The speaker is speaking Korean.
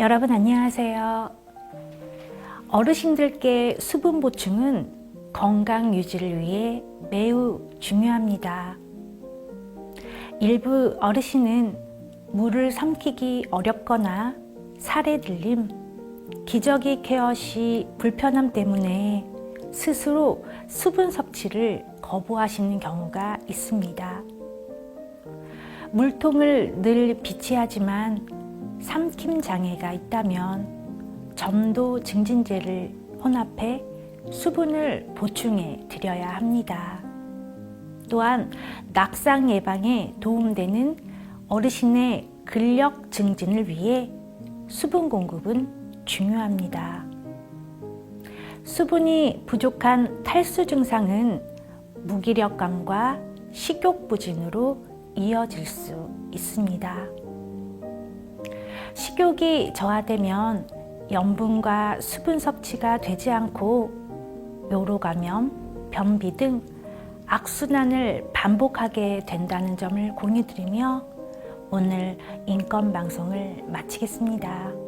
여러분 안녕하세요. 어르신들께 수분 보충은 건강 유지를 위해 매우 중요합니다. 일부 어르신은 물을 삼키기 어렵거나 살에 들림, 기저귀 케어 시 불편함 때문에 스스로 수분 섭취를 거부하시는 경우가 있습니다. 물통을 늘 비치하지만 삼킴 장애가 있다면 점도 증진제를 혼합해 수분을 보충해 드려야 합니다. 또한 낙상 예방에 도움되는 어르신의 근력 증진을 위해 수분 공급은 중요합니다. 수분이 부족한 탈수 증상은 무기력감과 식욕 부진으로 이어질 수 있습니다. 식욕이 저하되면 염분과 수분 섭취가 되지 않고 요로 감염, 변비 등 악순환을 반복하게 된다는 점을 공유드리며 오늘 인권 방송을 마치겠습니다.